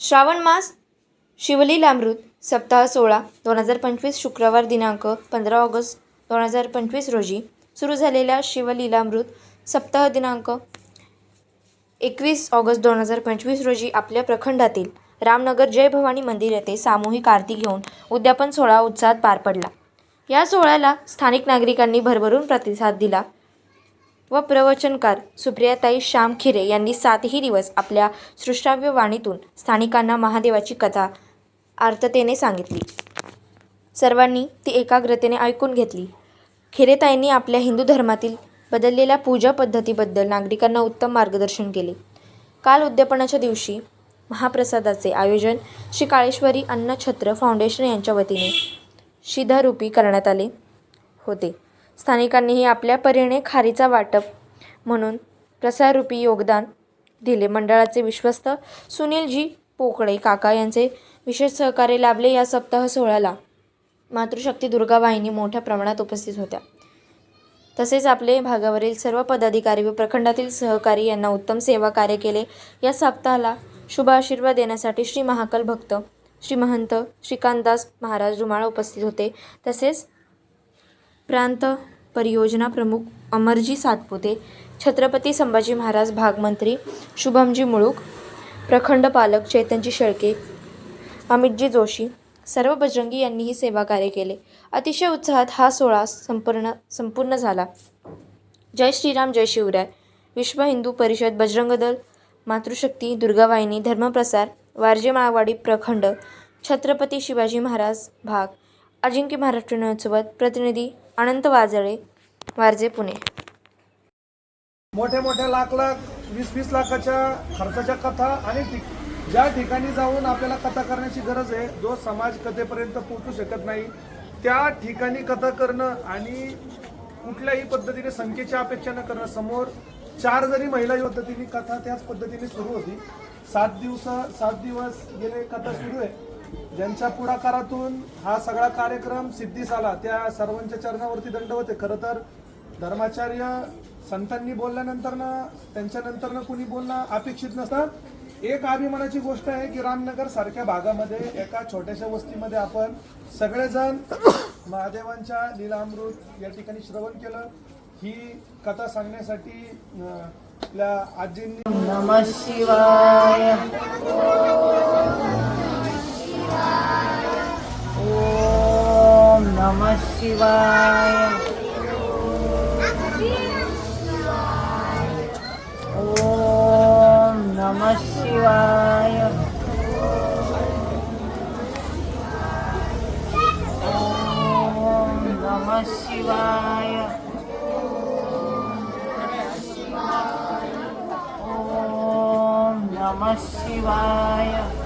श्रावण मास शिवलीलामृत सप्ताह सोळा दोन हजार पंचवीस शुक्रवार दिनांक पंधरा ऑगस्ट दोन हजार पंचवीस रोजी सुरू झालेल्या शिवलीलामृत सप्ताह दिनांक एकवीस ऑगस्ट दोन हजार पंचवीस रोजी आपल्या प्रखंडातील रामनगर जय भवानी मंदिर येथे सामूहिक आरती घेऊन उद्यापन सोहळा उत्साहात पार पडला. या सोहळ्याला स्थानिक नागरिकांनी भरभरून प्रतिसाद दिला. व प्रवचनकार सुप्रियाताई श्याम खिरे यांनी सातही दिवस आपल्या सृष्टाव्य वाणीतून स्थानिकांना महादेवाची कथा आर्ततेने सांगितली. सर्वांनी ती एकाग्रतेने ऐकून घेतली. खिरेताईंनी आपल्या हिंदू धर्मातील बदललेल्या पूजा पद्धतीबद्दल नागरिकांना उत्तम मार्गदर्शन केले. काल उद्यापनाच्या दिवशी महाप्रसादाचे आयोजन श्री काळेश्वरी अन्नछत्र फाउंडेशन यांच्या वतीने शिधारूपी करण्यात आले होते. स्थानिकांनीही आपल्या परीने खारीचा वाटप म्हणून प्रसाररूपी योगदान दिले. मंडळाचे विश्वस्त सुनीलजी पोकळे काका यांचे विशेष सहकार्य लाभले. या सप्ताह सोहळ्याला मातृशक्ती दुर्गा वाहिनी मोठ्या प्रमाणात उपस्थित होत्या. तसेच आपले भागावरील सर्व पदाधिकारी व प्रखंडातील सहकारी यांना उत्तम सेवा कार्य केले. या सप्ताहाला शुभ आशीर्वाद देण्यासाठी श्री महाकाल भक्त श्री महंत श्रीकांतदास महाराज रुमाळ उपस्थित होते. तसेच प्रांत परियोजना प्रमुख अमरजी सातपुते छत्रपती संभाजी महाराज भागमंत्री शुभमजी मुळूक प्रखंड पालक चैतनजी शेळके अमितजी जोशी सर्व बजरंगी यांनीही सेवा कार्य केले. अतिशय उत्साहात हा सोहळा संपूर्ण संपूर्ण झाला. जय श्रीराम जय शिवराय. विश्व हिंदू परिषद बजरंग दल मातृशक्ती दुर्गावाहिनी धर्मप्रसार वारजे माळवाडी प्रखंड छत्रपती शिवाजी महाराज भाग अजिंक्य महाराष्ट्र महोत्सवात प्रतिनिधी अनंत वाजळे वारजे पुणे. मोठ्या मोठ्या लाख लाख वीस वीस लाखाच्या खर्चाच्या कथा आणि ज्या ठिकाणी जाऊन आपल्याला कथा करण्याची गरज आहे जो समाज कथेपर्यंत पोहोचू शकत नाही त्या ठिकाणी कथा करणं आणि कुठल्याही पद्धतीने संख्येच्या अपेक्षा न करणं समोर चार जरी महिला या पद्धतीने कथा त्याच पद्धतीने सुरू होती. सात दिवस सात दिवस गेले कथा सुरू आहे. ज्यांच्या पुढाकारातून हा सगळा कार्यक्रम सिद्धीस आला त्या सर्वांच्या चरणावरती दंड होते. खरं तर धर्माचार्य संतांनी बोलल्यानंतर ना त्यांच्यानंतर ना कुणी बोलणं अपेक्षित नसतं. एक अभिमानाची गोष्ट आहे की रामनगर सारख्या भागामध्ये एका छोट्याशा वस्तीमध्ये आपण सगळेजण महादेवांच्या लीलामृत या ठिकाणी श्रवण केलं. ही कथा सांगण्यासाठी आपल्या आजींनी नम शिवाय. ॐ नमः शिवाय ॐ नमः शिवाय ॐ नमः शिवाय ॐ नमः शिवाय ॐ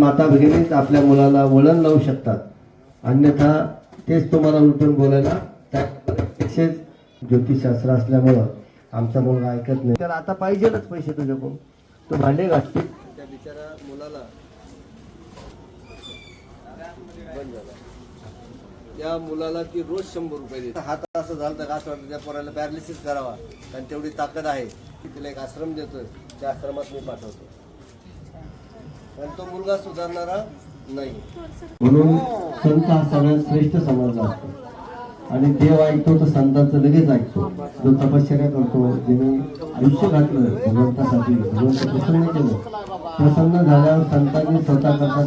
माता भगिनीच आपल्या मुलाला वळण लावू शकतात. अन्यथा तेच तुम्हाला उलटून बोलायला त्यापेक्षाच ज्योतिषशास्त्र असल्यामुळं आमचा मुलगा ऐकत नाही. तर आता पाहिजेलच पैसे तुझ्याकडून. तू भांडे घासतील त्या बिचारा मुलाला त्या मुलाला ती रोज शंभर रुपये देते. हात असं झालं तर असं वाटतं त्या पोराला पॅरालिसिस करावा. कारण तेवढी ताकद आहे. की तिला एक आश्रम देतोय. त्या आश्रमात मी पाठवतो. पण तो मुलगा सुधारणारा नाही. म्हणून संत हा सगळ्यात श्रेष्ठ समाज असतो. आणि देव ऐकतो तर संतांचं लगेच ऐकतो. जो तपश्चर्या करतो ज्याने आयुष्य घातलं भगवंतासाठी भगवंत प्रसन्न केलं. प्रसन्न झाल्यावर संतांनी स्वतः करतात.